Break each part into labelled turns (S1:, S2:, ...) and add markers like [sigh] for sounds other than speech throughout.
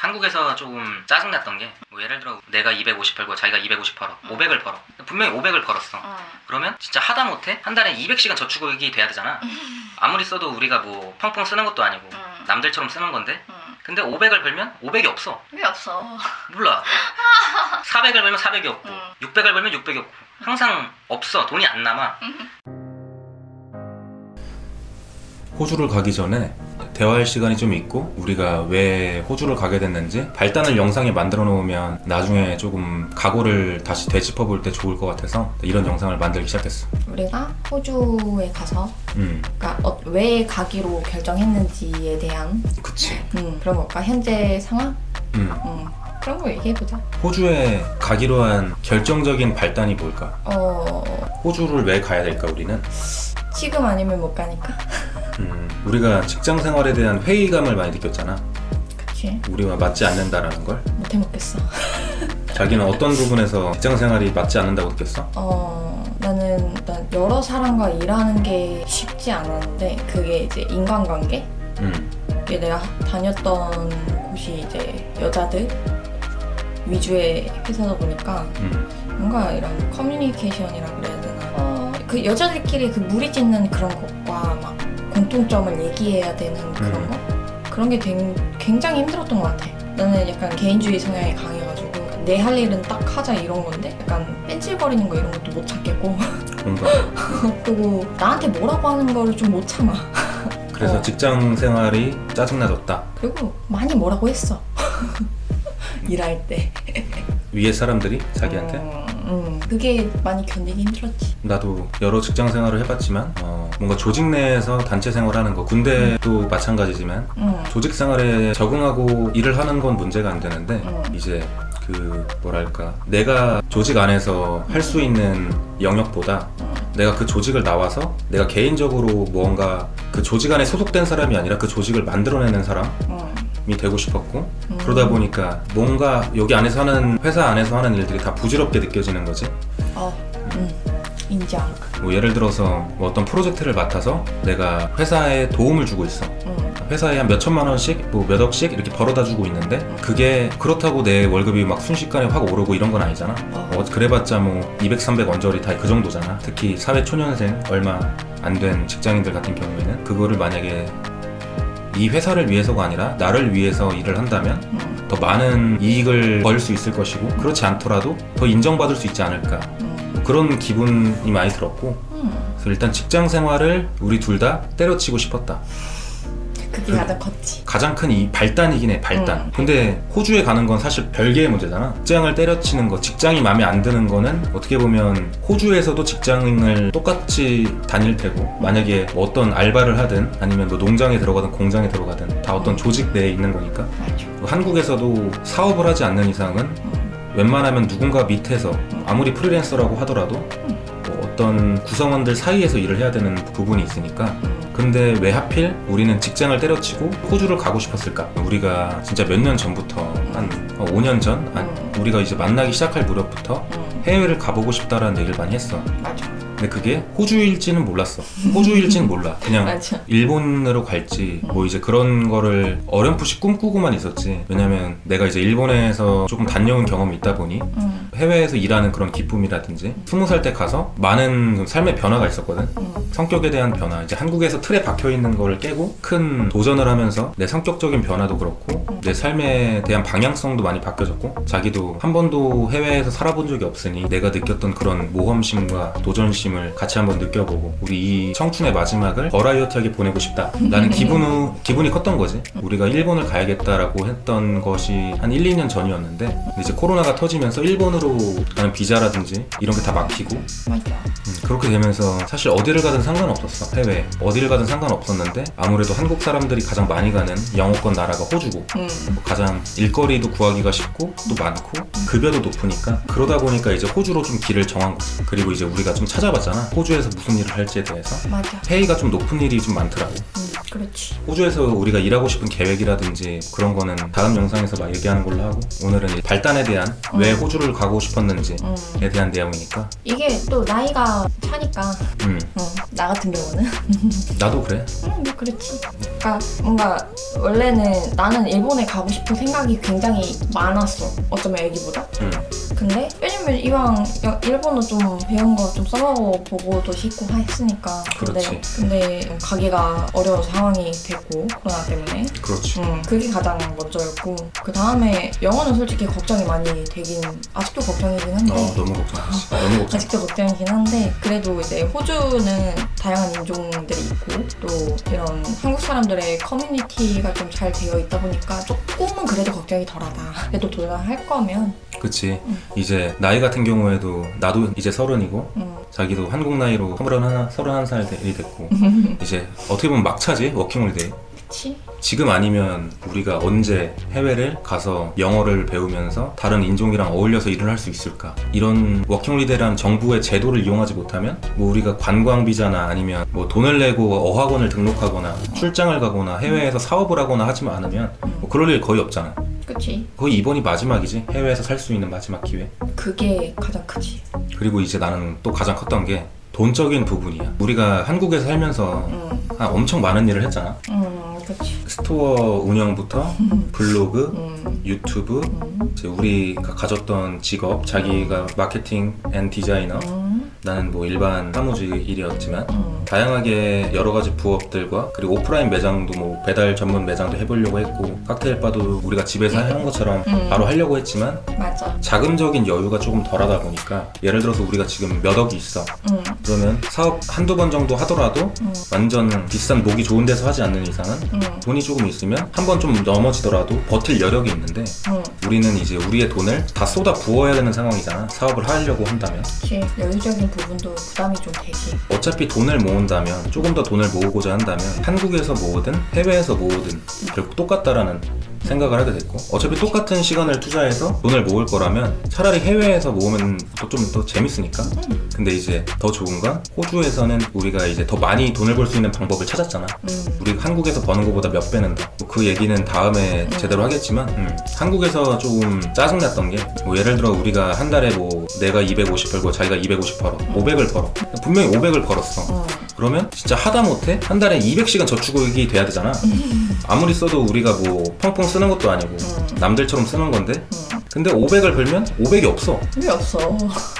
S1: 한국에서 조금 짜증났던 게 뭐 예를 들어 내가 250 벌고 자기가 250 벌어 500을 벌어. 분명히 500을 벌었어.
S2: 어.
S1: 그러면 진짜 하다 못해 한 달에 200시간 저축이 돼야 되잖아. 아무리 써도 우리가 뭐 펑펑 쓰는 것도 아니고
S2: 응.
S1: 남들처럼 쓰는 건데.
S2: 응.
S1: 근데 500을 벌면 500이 없어.
S2: 왜 없어?
S1: 몰라. 400을 벌면 400이 없고
S2: 응.
S1: 600을 벌면 600이 없고. 항상 없어. 돈이 안 남아
S3: 호주를 가기 전에 대화할 시간이 좀 있고 우리가 왜 호주를 가게 됐는지 발단을 영상에 만들어 놓으면 나중에 조금 각오를 다시 되짚어 볼 때 좋을 것 같아서 이런 영상을 만들기 시작했어.
S4: 우리가 호주에 가서
S3: 음,
S4: 그러니까 어, 왜 가기로 결정했는지에 대한
S3: 그치.
S4: 음, 그런 것과 현재 상황
S3: 음,
S4: 음, 그런 거 얘기해보자.
S3: 호주에 가기로 한 결정적인 발단이 뭘까?
S4: 어
S3: 호주를 왜 가야 될까 우리는?
S4: 지금 아니면 못 가니까.
S3: 음, 우리가 직장 생활에 대한 회의감을 많이 느꼈잖아.
S4: 그치.
S3: 우리와 맞지 않는다라는 걸.
S4: 못해 먹겠어. [laughs]
S3: 자기는 어떤 부분에서 직장 생활이 맞지 않는다고 느꼈어?
S4: 어 나는 일단 여러 사람과 일하는 게 쉽지 않았는데 그게 이제 인간관계.
S3: 음,
S4: 이게 내가 다녔던 곳이 이제 여자들 위주의 회사다 보니까
S3: 음,
S4: 뭔가 이런 커뮤니케이션이라 그래야 되나 어, 그 여자들끼리 그 무리 짓는 그런 것과 막 공통점을 얘기해야 되는 그런
S3: 음.
S4: 거 그런 게 된- 굉장히 힘들었던 것 같아 나는 약간 개인주의 성향이 강해가지고 내 할 일은 딱 하자 이런 건데 약간 뺀질거리는 거 이런 것도 못 참겠고
S3: 공감. [laughs]
S4: 그리고 나한테 뭐라고 하는 거를 좀 못 참아
S3: 그래서
S4: 어.
S3: 직장 생활이 짜증나졌다.
S4: 그리고 많이 뭐라고 했어 [laughs] 일할 때
S3: 위에 사람들이 자기한테
S4: 음, 음. 그게 많이 견디기 힘들었지
S3: 나도 여러 직장 생활을 해봤지만 어, 뭔가 조직 내에서 단체 생활하는 거 군대도 마찬가지지만
S4: 음.
S3: 조직 생활에 적응하고 일을 하는 건 문제가 안 되는데
S4: 음.
S3: 이제 그 뭐랄까 내가 조직 안에서 할 수 있는 영역보다
S4: 음.
S3: 내가 그 조직을 나와서 내가 개인적으로 뭔가 그 조직 안에 소속된 사람이 아니라 그 조직을 만들어내는 사람이
S4: 음.
S3: 되고 싶었고
S4: 음.
S3: 그러다 보니까 뭔가 여기 안에서 하는 회사 안에서 하는 일들이 다 부질없게 느껴지는 거지
S4: 어, 음. 인정
S3: 뭐 예를 들어서 뭐 어떤 프로젝트를 맡아서 내가 회사에 도움을 주고 있어.
S4: 음.
S3: 회사에 한 몇 천만 원씩, 뭐 몇 억씩 이렇게 벌어다 주고 있는데 그게 그렇다고 내 월급이 막 순식간에 확 오르고 이런 건 아니잖아.
S4: 어.
S3: 어, 그래봤자 뭐 200, 300 언저리 다 그 정도잖아. 특히 사회 초년생 얼마 안 된 직장인들 같은 경우에는 그거를 만약에 이 회사를 위해서가 아니라 나를 위해서 일을 한다면
S4: 음.
S3: 더 많은 이익을 벌 수 있을 것이고 그렇지 않더라도 더 인정받을 수 있지 않을까
S4: 음.
S3: 뭐 그런 기분이 많이 들었고
S4: 음.
S3: 그래서 일단 직장 생활을 우리 둘 다 때려치고 싶었다.
S4: 그게 가장 컸지
S3: 가장 큰 이 발단이긴 해, 발단.
S4: 음.
S3: 근데 호주에 가는 건 사실 별개의 문제잖아. 직장을 때려치는 거, 직장이 마음에 안 드는 거는 어떻게 보면 호주에서도 직장을 똑같이 다닐 테고, 만약에 뭐 어떤 알바를 하든 아니면 뭐 농장에 들어가든 공장에 들어가든 다 어떤 조직 내에 있는 거니까.
S4: 맞아
S3: 한국에서도 사업을 하지 않는 이상은
S4: 음.
S3: 웬만하면 누군가 밑에서 아무리 프리랜서라고 하더라도 뭐 어떤 구성원들 사이에서 일을 해야 되는 부분이 있으니까
S4: 음.
S3: 근데 왜 하필 우리는 직장을 때려치고 호주를 가고 싶었을까? 우리가 진짜 몇 년 전부터 한 5년 전? 아,
S4: 음.
S3: 우리가 이제 만나기 시작할 무렵부터
S4: 음.
S3: 해외를 가보고 싶다라는 얘기를 많이 했어.
S4: 맞아
S3: 근데 그게 호주일지는 몰랐어. 호주일지는 몰라. 그냥 [laughs]
S4: 맞아
S3: 일본으로 갈지 뭐 이제 그런 거를 어렴풋이 꿈꾸고만 있었지. 왜냐면 내가 이제 일본에서 조금 다녀온 경험이 있다 보니
S4: 음.
S3: 해외에서 일하는 그런 기쁨이라든지 스무 살 때 가서 많은 좀 삶의 변화가 있었거든.
S4: 음.
S3: 성격에 대한 변화, 이제 한국에서 틀에 박혀 있는 거를 깨고 큰 도전을 하면서 내 성격적인 변화도 그렇고 내 삶에 대한 방향성도 많이 바뀌어졌고 자기도 한 번도 해외에서 살아본 적이 없으니 내가 느꼈던 그런 모험심과 도전심을 같이 한번 느껴보고 우리 이 청춘의 마지막을 버라이어티하게 보내고 싶다. 나는 기분우, 기분이 컸던 거지. 우리가 일본을 가야겠다라고 했던 것이 한 1, 2년 전이었는데 이제 코로나가 터지면서 일본 으로 가는 비자라든지 이런 게 다 막히고.
S4: 맞아.
S3: 음, 그렇게 되면서 사실 어디를 가든 상관없었어. 해외. 어디를 가든 상관없었는데 아무래도 한국 사람들이 가장 많이 가는 영어권 나라가 호주고
S4: 음.
S3: 뭐 가장 일거리도 구하기가 쉽고 또 많고 급여도 높으니까 그러다 보니까 이제 호주로 좀 길을 정한 거지. 그리고 이제 우리가 좀 찾아봤잖아. 호주에서 무슨 일을 할지에 대해서.
S4: 맞아.
S3: 페이가 좀 높은 일이 좀 많더라고.
S4: 음. 그렇지
S3: 호주에서 우리가 일하고 싶은 계획이라든지 그런 거는 다음 영상에서 막 얘기하는 걸로 하고 오늘은 이 발단에 대한 왜 호주를 가고 싶었는지에
S4: 음.
S3: 대한 내용이니까.
S4: 이게 또 나이가 차니까
S3: 음,
S4: 어, 나 같은 경우는 [laughs]
S3: 나도 그래.
S4: 음, 뭐 그렇지. 그러니까 뭔가 원래는 나는 일본에 가고 싶은 생각이 굉장히 많았어. 어쩌면 애기보다.
S3: 음,
S4: 근데 왜냐면 이왕 여- 일본어 좀 배운 거 좀 써보고도 싶고 했으니까. 근데
S3: 그렇지.
S4: 근데 가기가 어려운 상황이 됐고 코로나 때문에.
S3: 그렇지.
S4: 음, 그게 가장 먼저였고 그 다음에 영어는 솔직히 걱정이 많이 되긴 아직도 걱정이긴 한데.
S3: 어, 너무 걱정하지. 너무 걱정.
S4: 아직도 걱정이긴 한데 그래도 이제 호주는 다양한 인종들이 있고 또 이런 한국 사람들의 커뮤니티가 좀 잘 되어 있다 보니까 조금은 그래도 걱정이 덜하다. 그래도 도전할 거면
S3: 그치.
S4: 음.
S3: 이제 나이 같은 경우에도 나도 이제 서른이고
S4: 음,
S3: 자기도 한국 나이로 서른하나 서른한 살이 됐고 [laughs] 이제 어떻게 보면 막차지 워킹홀리데이.
S4: 그치?
S3: 지금 아니면 우리가 언제 해외를 가서 영어를 배우면서 다른 인종이랑 어울려서 일을 할 수 있을까? 이런 워킹홀리데이라는 정부의 제도를 이용하지 못하면 뭐 우리가 관광 비자나 아니면 뭐 돈을 내고 어학원을 등록하거나 출장을 가거나 해외에서 사업을 하거나 하지 않으면 뭐 그럴 일 거의 없잖아.
S4: 그치?
S3: 거의 이번이 마지막이지. 해외에서 살 수 있는 마지막 기회.
S4: 그게 가장 크지.
S3: 그리고 이제 나는 또 가장 컸던 게 돈적인 부분이야. 우리가 한국에서 살면서
S4: 음,
S3: 아, 엄청 많은 일을 했잖아.
S4: 음, 그치.
S3: 스토어 운영부터 [laughs] 블로그,
S4: 음,
S3: 유튜브,
S4: 음,
S3: 이제 우리가 가졌던 직업, 자기가 마케팅 앤 디자이너,
S4: 음,
S3: 나는 뭐 일반 사무직 일이었지만
S4: 음,
S3: 다양하게 여러 가지 부업들과 그리고 오프라인 매장도 뭐 배달 전문 매장도 해보려고 했고 칵테일 바도 우리가 집에서 하는 것처럼
S4: 음.
S3: 바로 하려고 했지만
S4: 맞아.
S3: 자금적인 여유가 조금 덜하다 보니까 예를 들어서 우리가 지금 몇 억이 있어
S4: 음,
S3: 그러면 사업 한두 번 정도 하더라도
S4: 음,
S3: 완전 비싼 목이 좋은 데서 하지 않는 이상은
S4: 음,
S3: 돈이 조금 있으면 한 번 좀 넘어지더라도 버틸 여력이 있는데
S4: 음.
S3: 우리는 이제 우리의 돈을 다 쏟아 부어야 되는 상황이잖아 사업을 하려고 한다면
S4: 그치. 여유적인 부분도 부담이 좀 되지.
S3: 어차피 돈을 모은다면 조금 더 돈을 모으고자 한다면 한국에서 모으든 해외에서 모으든 결국 똑같다라는 생각을 하게 됐고 어차피 똑같은 시간을 투자해서 돈을 모을 거라면 차라리 해외에서 모으면 좀 더 재밌으니까. 근데 이제 더 좋은 건 호주에서는 우리가 이제 더 많이 돈을 벌 수 있는 방법을 찾았잖아.
S4: 음,
S3: 우리 한국에서 버는 것보다 몇 배는 더. 그 얘기는 다음에 제대로 하겠지만 음, 한국에서 조금 짜증났던 게 뭐 예를 들어 우리가 한 달에 뭐 내가 250 벌고 자기가 250 벌어. 500을 벌어. 분명히 500을 벌었어.
S4: 음.
S3: 그러면 진짜 하다 못해? 한 달에 200시간 저축이 돼야 되잖아. 아무리 써도 우리가 뭐 펑펑 쓰는 것도 아니고
S4: 음.
S3: 남들처럼 쓰는 건데.
S4: 음.
S3: 근데 500을 벌면 500이 없어.
S4: 왜 없어?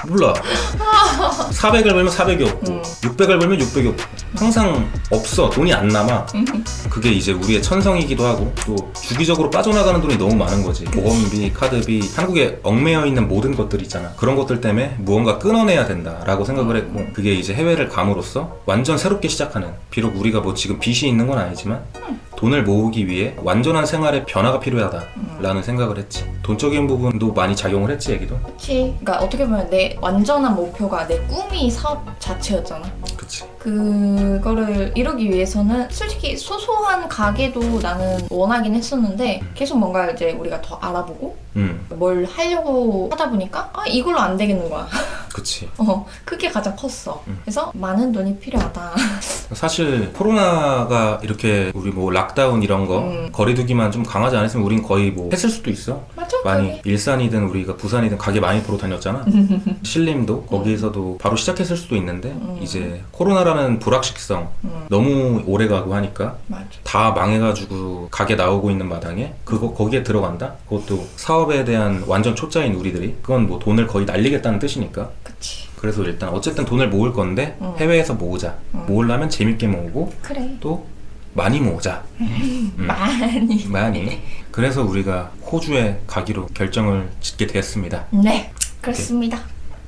S3: 몰라. [laughs] 400을 벌면 400이 없고
S4: 음.
S3: 600을 벌면 600이 없고 항상 없어. 돈이 안 남아. [laughs] 그게 이제 우리의 천성이기도 하고 또 주기적으로 빠져나가는 돈이 너무 많은 거지. 보험비 카드비 한국에 얽매여 있는 모든 것들 있잖아. 그런 것들 때문에 무언가 끊어내야 된다라고 생각을 했고 그게 이제 해외를 감으로써 완전 새롭게 시작하는 비록 우리가 뭐 지금 빚이 있는 건 아니지만 돈을 모으기 위해 완전한 생활의 변화가 필요하다라는 생각을 했지 돈적인 부분도 많이 작용을 했지 얘기도
S4: 그치. 그러니까 어떻게 보면 내 완전한 목표가 내 꿈이 사업 자체였잖아.
S3: 그치
S4: 그거를 이루기 위해서는 솔직히 소소한 가게도 나는 원하긴 했었는데 계속 뭔가 이제 우리가 더 알아보고
S3: 음
S4: 뭘 하려고 하다 보니까 아 이걸로 안 되겠는 거야. [laughs]
S3: 그치
S4: 어 그게 가장 컸어.
S3: 음.
S4: 그래서 많은 돈이 필요하다. [laughs]
S3: 사실 코로나가 이렇게 우리 뭐 락다운 이런 거
S4: 음.
S3: 거리두기만 좀 강하지 않았으면 우린 거의 뭐 했을 수도 있어
S4: 맞아.
S3: 많이
S4: 그게.
S3: 일산이든 우리가 부산이든 가게 많이 보러 다녔잖아 [laughs] 신림도 거기에서도 바로 시작했을 수도 있는데
S4: 음.
S3: 이제 코로나라는 불확실성
S4: 음,
S3: 너무 오래 가고 하니까
S4: 맞아.
S3: 다 망해가지고 가게 나오고 있는 마당에 그거 거기에 들어간다 그것도 사업에 대한 완전 초짜인 우리들이 그건 뭐 돈을 거의 날리겠다는 뜻이니까
S4: 그치.
S3: 그래서 일단 어쨌든 돈을 모을 건데
S4: 음.
S3: 해외에서 모으자
S4: 음.
S3: 모으려면 재밌게 모으고
S4: 그래.
S3: 또 많이 모으자 [laughs] 음.
S4: 많이.
S3: 많이 그래서 우리가 호주에 가기로 결정을 짓게 되었습니다
S4: 네. 그렇습니다.